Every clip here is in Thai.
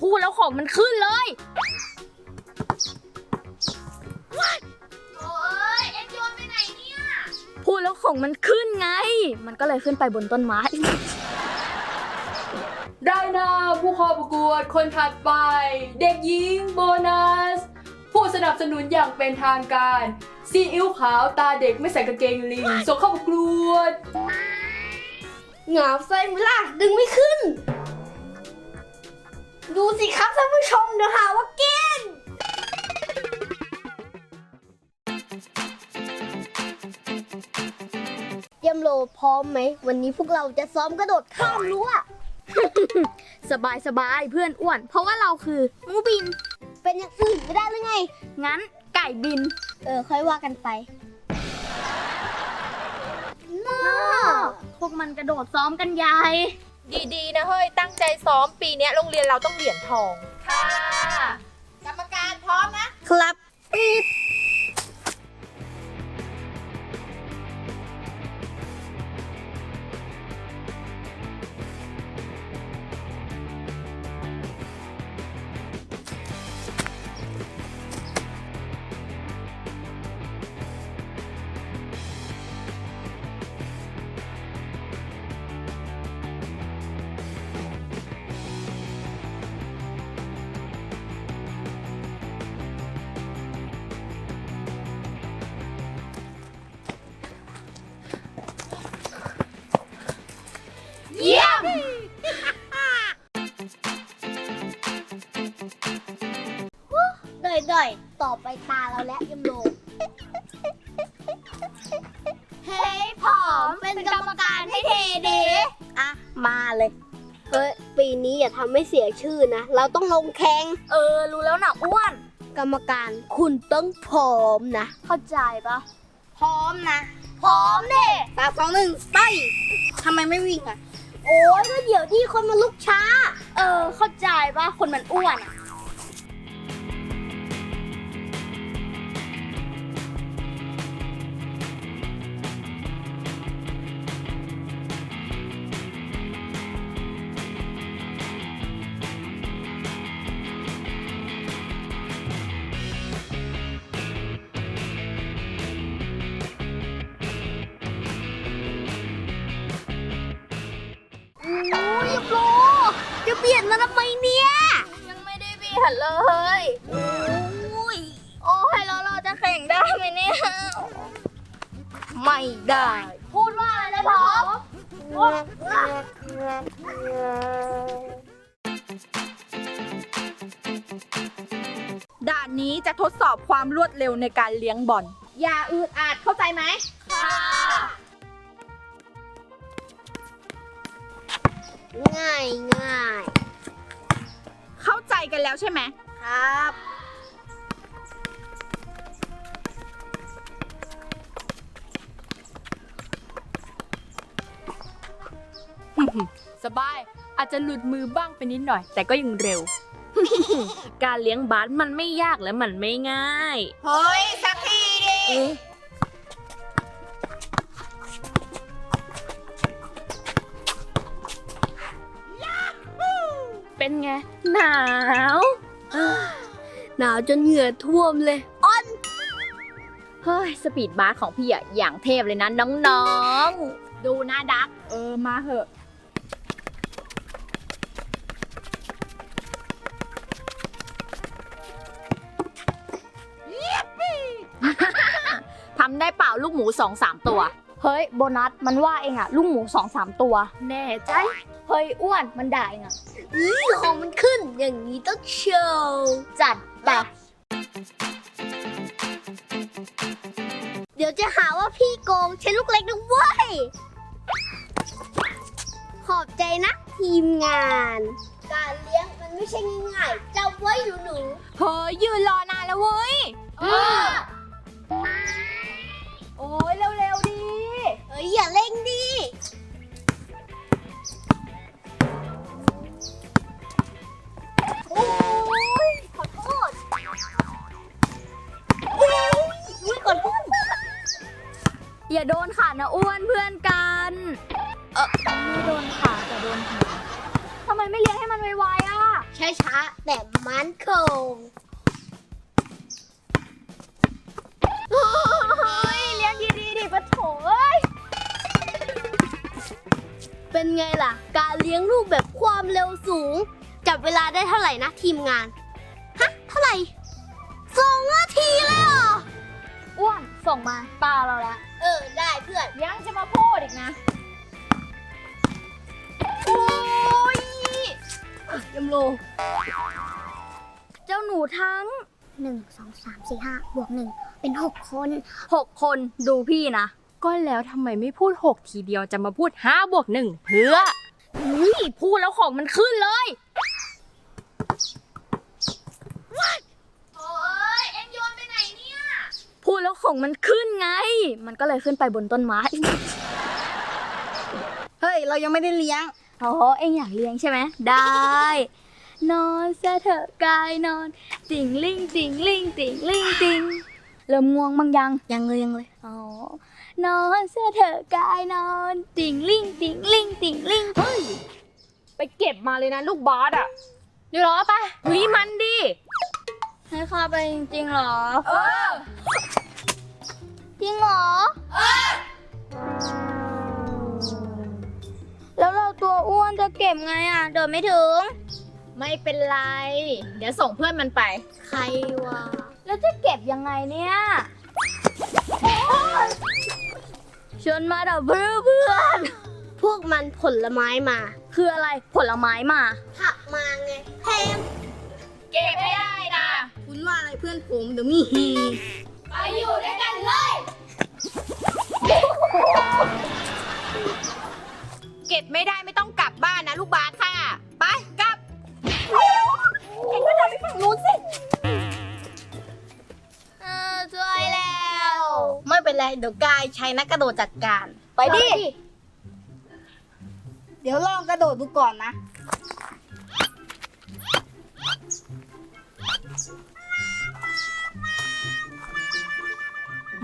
พูดแล้วของมันขึ้นเลยโอ้ยเอ็นโยนไปไหนเนี่ย พูดแล้วของมันขึ้นไง มันก็เลยขึ้นไปบนต้นไม้ ได้นะผู้เข้าประกวดคนถัดไป เด็กหญิงโบนัส ผู้สนับสนุนอย่างเป็นทางการซีอิ๊วขาวตาเด็กไม่ใส่กางเกงลิงส่งเข้าประกวดหงาไส้ไหมล่ะดึงไม่ขึ้น ดูสิครับท่านผู้ชมเดี๋ยวหาว่าแกล้งเตรียมโลพร้อมไหม วันนี้พวกเราจะซ้อมกระโดดข้ามรั้ว สบายสบายเพื่อนอ้วน เพราะว่าเราคือหมูบิน เป็นอย่างอื่นไม่ได้หรือไง งั้นไก่บิน เออ ค่อยว่ากันไปน่าพวกมันกระโดดซ้อมกันใหญ่ ดีๆ นะเฮ้ย ตั้งใจซ้อมปีเนี้ยโรงเรียนเราต้องเหรียญทอง ค่ะ กรรมการพร้อมนะ ครับเไปตาเราแล้วยมโลเฮ้ยผอมเป็นกรรมการให้เทเดอะ มาเลยเฮ้ยปีนี้อย่าทำให้เสียชื่อนะ เราต้องลงแข่งเออ รู้แล้วนะอ้วน กรรมการคุณต้องพร้อมนะ เข้าใจปะพร้อมนะ พร้อมเด้สามสองหนึ่งไปทำไมไม่วิ่งอะ โอ้ยก็เดี๋ยวที่คนมาลุกช้า เออ เข้าใจปะคนมันอ้วนอะ ด้เบียดเลยโอ้ย โอ้ยแล้วเราจะแข่งได้ไหมเนี่ย ไม่ได้ พูดว่าอะไรนะพอมด่านนี้จะทดสอบความรวดเร็วในการเลี้ยงบอล อย่าอืดอาดเข้าใจไหม ค่ะ ง่ายง่ายเข้าใจ กันแล้วใช่ไหมครับ สบาย อาจจะหลุดมือบ้างไปนิดหน่อย แต่ก็ยังเร็ว การเลี้ยงบาสมันไม่ยากและมันไม่ง่าย เฮ้ย สักทีดิ เป็นไง หนาว หนาวจนเหงื่อท่วมเลยเฮ้ย สปีดบาสของพี่อะอย่างเทพเลยนะน้องๆ ดูนะดัก เออ มาเหอะ ทำได้เปล่าลูกหมูสองสามตัว เฮ้ย โบนัส มันว่าเองอะลูกหมูสองสามตัว แน่ใจ เฮ้ยอ้วนมันด่าเองอะนี่ของมันขึ้นอย่างนี้ต้องโชว์จัดไปเดี๋ยวจะหาว่าพี่โกงใช้ลูกเล็กนะเว้ย ขอบใจนะทีมงาน การเลี้ยงมันไม่ใช่ง่ายๆจำไว้หนูหนูเฮ้ยยืนรอนานแล้วเว้ยโอ้ยเร็วๆดิ เฮ้ยอย่าเร่งดิ นขานะอ้วนเพื่อนกัน เออไม่โดนขาแต่โดนหัวทำไมไม่เลี้ยงให้มันไวๆอะ ช้าๆแต่มันคงโอ้ยเลี้ยงดีๆดิปะโถเอ้ยเป็นไงล่ะ การเลี้ยงลูกแบบความเร็วสูง จับเวลาได้เท่าไหร่นะทีมงาน ฮะ เท่าไหร่สองนาทีเลยเหรอ อ้วนส่งมาตาเราแล้ว เออได้เพื่อน ยังจะมาพูดอีกนะโอ้ยยมโล เจ้าหนูทั้งหนึ่งสองสามสี่ห้าบวกหนึ่งเป็นหกคนหกคนดูพี่นะ ก็แล้วทำไมไม่พูด 6 ทีเดียวจะมาพูด5บวก1เพื่อเฮ้ยพูดแล้วของมันขึ้นเลย โอ้ยเอ็งโยนไปไหนเนี่ย พูดแล้วขอ งมันขึ้นไง มันก็เลยขึ้นไปบนต้นไม้ เฮ้ย เรายังไม่ได้เลี้ยง อ๋อ เอ็งอยากเลี้ยงใช่ไหม ได้ นอนซะเถอะกายนอน ติ่งลิงติ่งลิงติ่งลิงติ่งเริ่มง่วงบ้างยัง ยังเลยยังเลย อ๋อ นอนซะเถอะกายนอน ติ่งลิงติ่งลิงติ่งลิงเฮ้ย ไปเก็บมาเลยนะลูกบาสอะ เดี๋ยวรอปะเฮ้ยมันดิให้ข้าไปจริงๆเหรอ เออจ ริงเหรอ แล้วเราตัวอ้วนจะเก็บไงอะ เดินไม่ถึง ไม่เป็นไร เดี๋ยวส่งเพื่อนมันไป ใครวะ แล้วจะเก็บยังไงเนี่ยชวนมาดับเพื่อนเพื่อนพวกมันผลไม้มา คืออะไรผลไม้มา ผักมาไงแพมเก็บไม่ได้นะ คุณว่าอะไรเพื่อนผมเดี๋ยวมีฮี ไปอยู่ด้วยกันเลย เก็บไม่ได้ไม่ต้องกลับบ้านนะลูกบาสค่ะ ไปกลับเออช่วยแล้ว ไม่เป็นไรเดี๋ยวกายใช้นักกระโดดจัดการ ไปดิ เดี๋ยวลองกระโดดดูก่อนนะ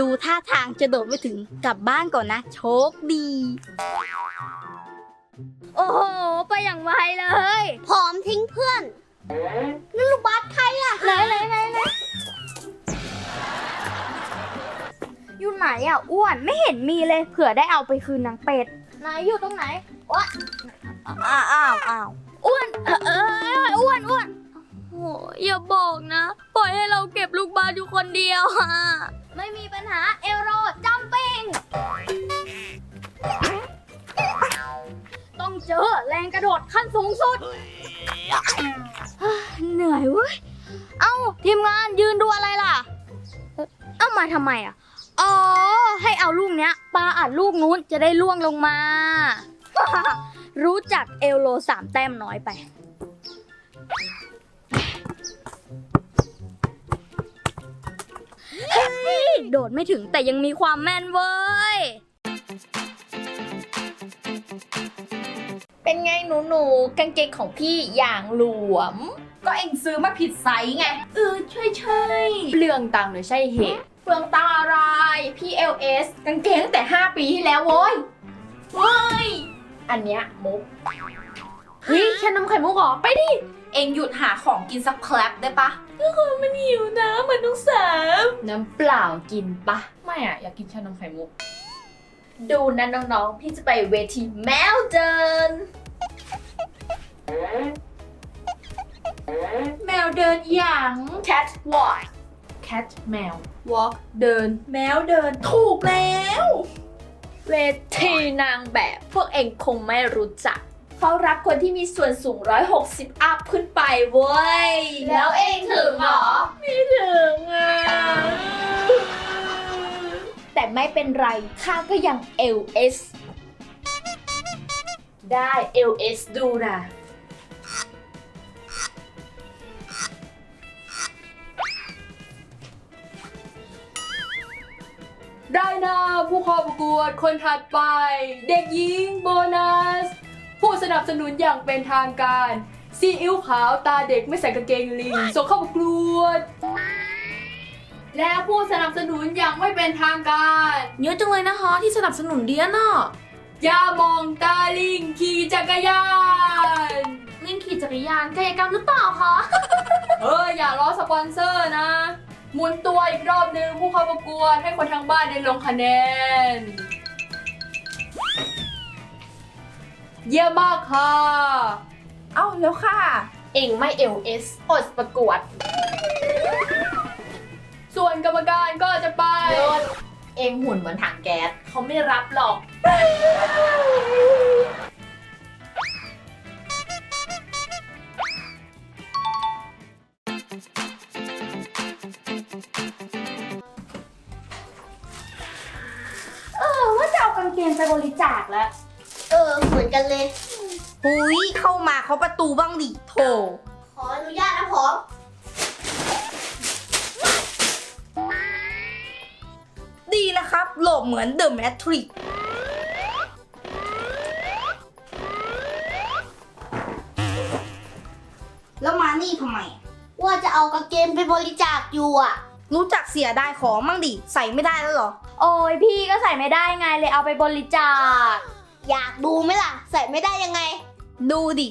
ดูท่าทางจะโดดไม่ถึงกลับบ้านก่อนนะ โชคดี โอ้โห ไปอย่างไวเลยพร้อมทิ้งเพื่อนนั่นลูกบาสใครอะไหนไหนไหนไหนอยู่ไหนอะอ้วนไม่เห็นมีเลย เผื่อได้เอาไปคืนนางเป็ดไหนอยู่ตรงไหนวะอ้าวอ้าวอ้าวอ้วนเออเอออ้วนอ้วนโอย่าบอกนะ ปล่อยให้เราเก็บลูกบาสอยู่คนเดียวอะไม่มีปัญหาเอลโรจัมปิงต้องเจอแรงกระโดดขั้นสูงสุด เหนื่อยเว้ย เอ้า ทีมงานยืนดูอะไรล่ะ เอ้าเอามาทำไมอะ อ๋อ ให้เอาลูกเนี้ยปาอัดลูกนู้นจะได้ล่วงลงมา รู้จักเอลโลสามแต้มน้อยไป ฮ้ยโดดไม่ถึงแต่ยังมีความแม่นเว้ย เป็นไงหนูหนูๆกางเกงของพี่อย่างหลวม ก็เอ็งซื้อมาผิดไซส์ไงเออใช่ใช่เปลืองตังค์หรือใช่เหตุเปลืองตังค์อะไรพี่ LS กางเกงตั้งแต่ 5 ปีที่แล้วโว้ยเว้ยอันเนี้ยมุกเฮ้ยชานมไข่มุกเหรอไปดิ เอ็งหยุดหาของกินสักแคลบได้ปะ มันหิวน้ำเหมือนน้องสามน้ำเปล่ากินปะ ไม่อะอยากกินชานมไข่มุก ดูนะน้องๆ พี่จะไปเวทีแมวเดิน แมวเดินอย่าง cat walk cat แมว walk เดิน แมวเดิน ถูกแล้ว เวทีนางแบบพวกเองคงไม่รู้จัก เขารับคนที่มีส่วนสูง 160 อัพขึ้นไปเว้ย แล้วเองถึงเหรอ ไม่ถึงอะ แต่ไม่เป็นไร ข้าก็ยัง LS ได้ LS ดูนะได้นะผู้เข้าประกวดคนถัดไป เด็กหญิงโบนัส ผู้สนับสนุนอย่างเป็นทางการซีอิ๊วขาวตาเด็กไม่ใส่กางเกงลิงส่งเข้าประกวดและผู้สนับสนุนอย่างไม่เป็นทางการเยอะจังเลยนะคะที่สนับสนุนเดียนอะอย่ามองตาลิงขี่จักรยานไม่วิ่งขี่จักรยานกายกรรมหรือเปล่าคะเฮ้ยอย่าล้อสปอนเซอร์นะหมุนตัวอีกรอบหนึ่งผู้เข้าประกวดให้คนทางบ้านได้ลงคะแนน เยี่ยมมากค่ะ เอ้าแล้วค่ะ เองไม่เอลเอสอดประกวด ส่วนกรรมการก็จะไป เองหุ่นเหมือนถังแก๊สเขาไม่รับหรอก เออว่าจะเอากางเกงไปบริจาคแล้วเออเหมือนกันเลย หุยเข้ามาเขาประตูบ้างดิโถขออนุญาตนะผมดีนะครับโหลบเหมือนเดอะแมทริกแล้วมานี่ทำไม ว่าจะเอากางเกงไปบริจาคอยู่อะ รู้จักเสียดายของมั่งดิ ใส่ไม่ได้แล้วเหรอ โอ้ยพี่ก็ใส่ไม่ได้ไงเลยเอาไปบริจาค อยากดูไหมล่ะ ใส่ไม่ได้ยังไง ดูดิ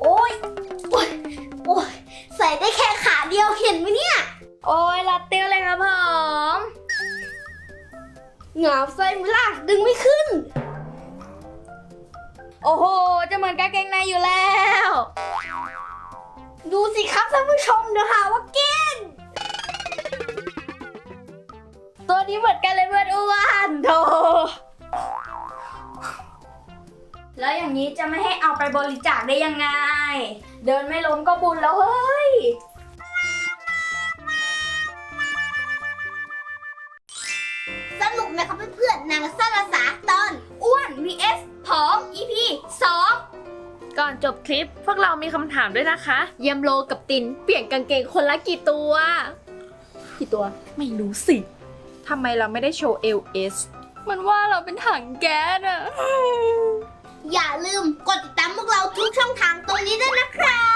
โอ้ยโอ้ยโอ้ยใส่ได้แค่ขาเดียวเห็นไหมเนี่ย โอ้ยรัดเตี้ยวเลยครับผมเหงาใส่ไหมล่ะดึงไม่ขึ้น โอ้โห จะเหมือนกางเกงในอยู่แล้ว ดูสิครับท่านผู้ชมเดี๋ยวหาว่าเก้งตัวนี้เหมือนกันเลยเพื่อนอ้วนโธ แล้วอย่างนี้จะไม่ให้เอาไปบริจาคได้ยังไง เดินไม่ล้มก็บุญแล้วเฮ้ย สนุกไหมครับเพื่อนๆนางสารสาตอน อ้วน vs ผอม EP 2 ก่อนจบคลิปพวกเรามีคำถามด้วยนะคะ เยมโลกับตินเปลี่ยนกางเกงคนละกี่ตัว กี่ตัว ไม่รู้สิ ทำไมเราไม่ได้โชว์ LS มันว่าเราเป็นถังแก๊สอะ อย่าลืมกดติดตามพวกเราทุกช่องทางตรงนี้ด้วยนะครับ